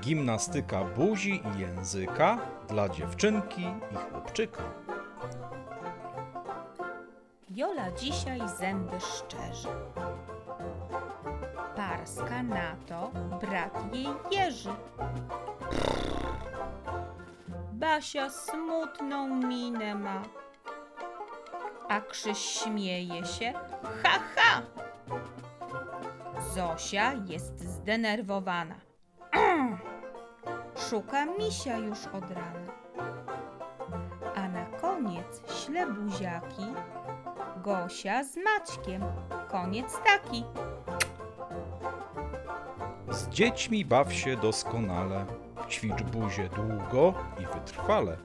Gimnastyka buzi i języka dla dziewczynki i chłopczyka. Jola dzisiaj zęby szczerzy. Parska na to brat jej jeży. Basia smutną minę ma, a Krzyś śmieje się, ha ha! Zosia jest zdenerwowana. Szuka misia już od rana. A na koniec śle buziaki Gosia z Maćkiem. Koniec taki. Z dziećmi baw się doskonale, ćwicz buzię długo i wytrwale.